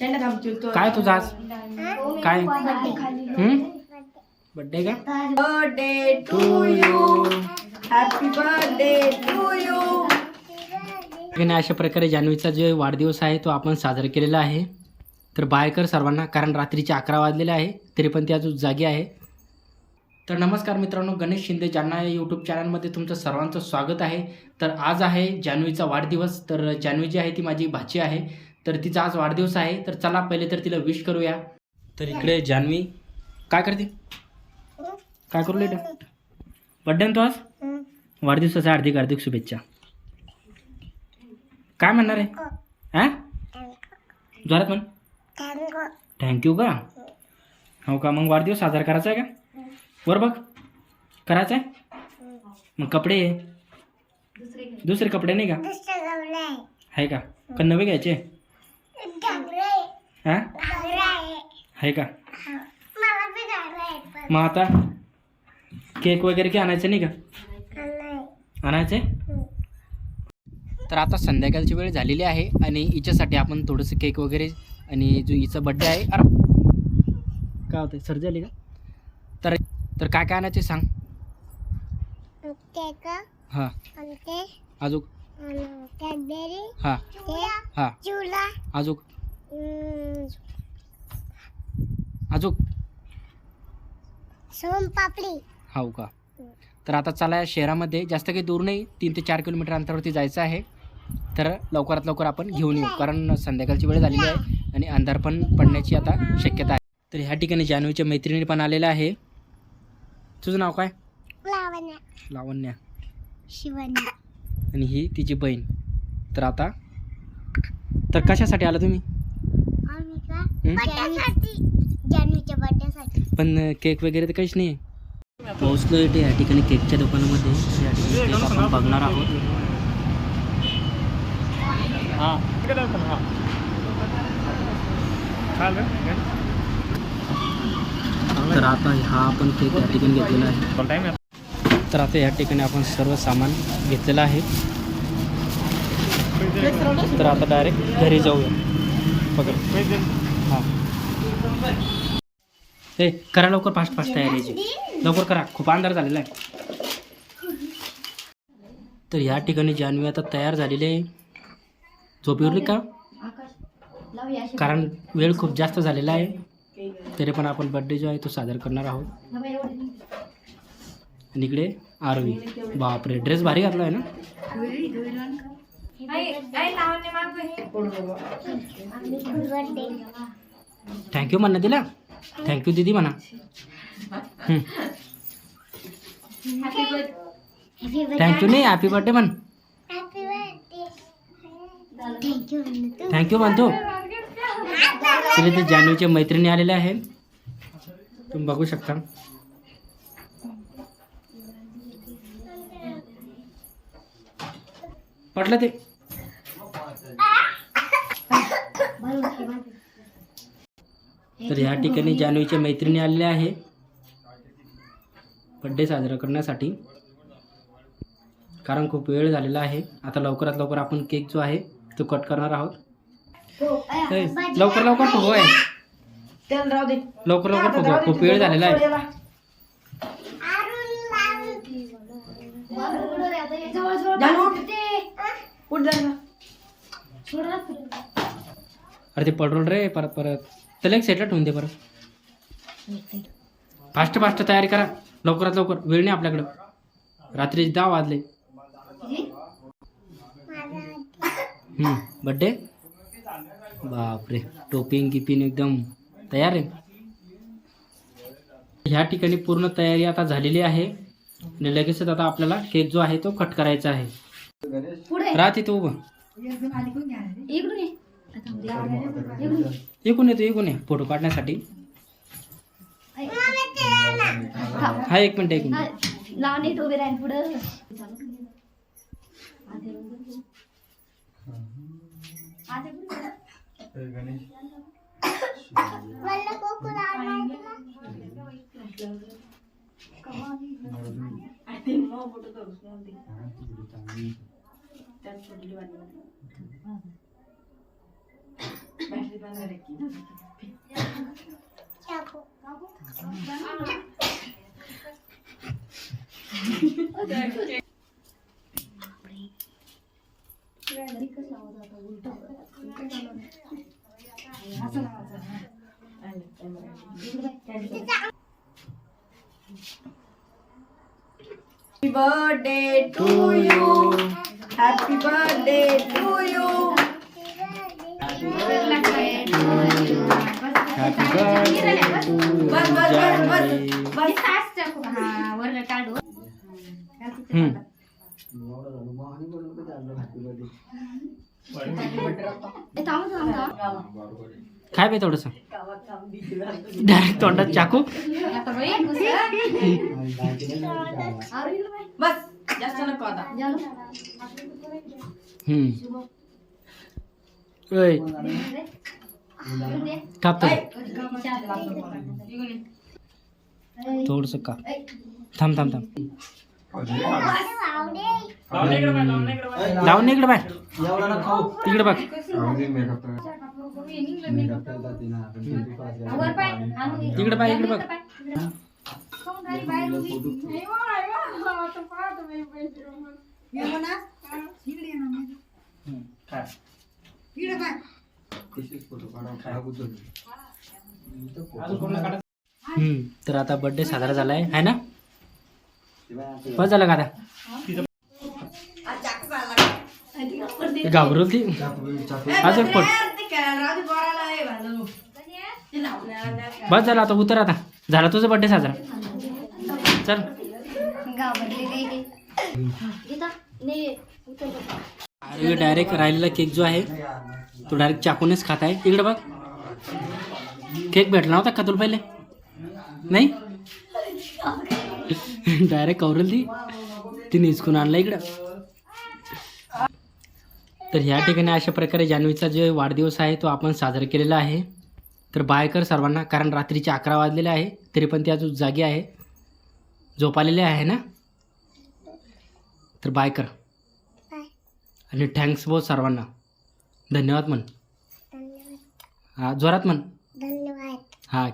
काय तुझा आज? काय? बर्थडे का? Birthday to you happy birthday to you आणि अशा प्रकारे जान्हवीचा जो वाढदिवस आहे तो आपण साजरा केलेला आहे. तर बाय कर सर्वांना कारण रात्रीचे अकरा वाजलेले आहे तरी पण ती अजून जागी आहे. तर नमस्कार मित्रांनो गणेश शिंदे जालना या यूट्यूब चॅनलमध्ये तुमचं सर्वांचं स्वागत आहे. तर आज आहे जान्हवीचा वाढदिवस. तर जान्हवी जी आहे ती माझी भाची आहे. तर तिचा आज वाढदिवस आहे. तर चला पहिले तर तिला विश करूया. तर इकडे जान्हवी काय करते? काय करू लेट? बड्डे तो आज? वाढदिवसाच्या हार्दिक हार्दिक शुभेच्छा. काय म्हणणार आहे? हा जोरात म्हण. थँक्यू का? हो का? मग वाढदिवस साजरा करायचा आहे का? वर बघ. करायचा आहे मग कपडे दुसरे कपडे नाही का? आहे का का? नवे घ्यायचे? हा? आहे का? मग आता केक वगैरे काय आणायचं नाही का? आणायचं. तर आता संध्याकाळची वेळ झालेली आहे आणि हिच्यासाठी आपण थोडंसं केक वगैरे आणि जो हिचा बड्डे आहे अरे काय होतं सर्दी झाली का? तर तर काय काय आणायचं सांग. हां. अजून हां. हां. अजून अजून सोनपापडी हो का? तर आता चला या शहरामध्ये. जास्त काही दूर नाही. तीन ते चार किलोमीटर अंतरावरती जायचं आहे. तर लवकरात लवकर आपण घेऊन येऊ. कारण संध्याकाळची वेळ झालेली आहे आणि अंधार पण पडण्याची आता शक्यता आहे. तर ह्या ठिकाणी जान्हवीच्या मैत्रिणी पण आलेल्या आहे. तुझं नाव काय लावण्या लावण्या शिवण्या आणि ही तिची बहीण तर आता तर कशासाठी आला तुम्ही आम्ही का हं? बड्डेसाठी जानवीच्या बड्डेसाठी पण केक वगैरे तर काहीच नाही पोहोचलो इथे या ठिकाणी केकच्या दुकानामध्ये या ठिकाणी केक आपण बघणार आहोत तर आता हा आपण केक या ठिकाणी घेतलेला आहे. तर आता या ठिकाणी आपण सर्व सामान घेतलेलं आहे. तर आता डायरेक्ट घरी जाऊया. पकड. हां. ए करा लवकर फास्ट फास्ट तयारीची. लवकर करा. खूप अंधार झालेला आहे. तर या ठिकाणी जान्हवी आता तयार झालेली आहे. झोप उरली का? कारण वेळ खूप जास्त झालेला आहे. तरी पण आपण बड्डे जो आहे तो सादर करणार आहोत. आणि इकडे आरवी. बापरे ड्रेस भारी घातला आहे ना? थँक्यू म्हणा दिला थँक्यू दिदी म्हणा. थँक्यू नाही हॅपी बर्थडे म्हण. थँक्यू म्हणतो तर इथे जान्हवीच्या मैत्रिणी आलेल्या आहेत. तुम्ही बघू शकता. पटलं ते? तर या ठिकाणी जान्हवीच्या मैत्रिणी आलेल्या आहे बड्डे साजरा करण्यासाठी. कारण खूप वेळ झालेला आहे. आता लवकरात लवकर आपण केक जो आहे तो कट करणार आहोत. ए, लवकर लवकर फुगव आहे त्याला राहू दे. लवकर लवकर फुगव. खूप वेळ झालेला आहे. अरे ते पडरोल रे परत परत. त्याला एक सेटल ठेवून दे परत. फास्ट फास्ट तयारी करा. लवकरात लवकर. वेळ नाही आपल्याकडं. रात्री दहा वाजले. बड्डे बापरे. टोपिंग गिपिंग एकदम तयार आहे. ह्या ठिकाणी पूर्ण तयारी आता झालेली आहे. आणि लगेचच आता आपल्याला केक जो आहे तो कट करायचा आहे. राहते तो उभं. इकून येतो इकून ये. फोटो काढण्यासाठी. हा एक मिनिट एक मिनिट. उभे राहील पुढं. मला कोकू चाकू Happy birthday to you. Happy birthday to you. Happy birthday बस बस बस बस बस हम्म काय बे थोडस डायरेक्ट तोंडात चाकू. बस जास्त नको आता. हम्म. ओय. काप थोडस का? थांब थांब थांब. लावून इकडे बाय तिकडे बघ. इकडे बाय इकडे हम्म तर आता बर्थडे साजरा झालाय है ना? बस झालं का आता? आज चाकू. ती अजून पड ते खेळायला राहू दे, पोराला हे भांडण. ते लावण्याला नाही. बस झालं आता उतर आता. झाला तुझा बर्थडे साजरा. चल. अरे डायरेक्ट राहिलेला केक जो आहे तो डायरेक्ट चाकूनच खात आहे. इकडे बघ. केक भेटला होता का तुला पहिले? नाही? डायरेक्ट कवरेल ती तिने हिसकून आणला इकडं. तर ह्या ठिकाणी अशा प्रकारे जान्हवीचा जो वाढदिवस आहे तो आपण साजरा केलेला आहे. तर बाय कर सर्वांना कारण रात्रीचे अकरा वाजलेले आहे तरी पण त्या अजून जागी आहे. झोपालेले आहे ना? तर बाय कर बाय. आणि थँक्स बहुत सर्वांना. धन्यवाद म्हण. हा जोरात म्हण. धन्यवाद. हा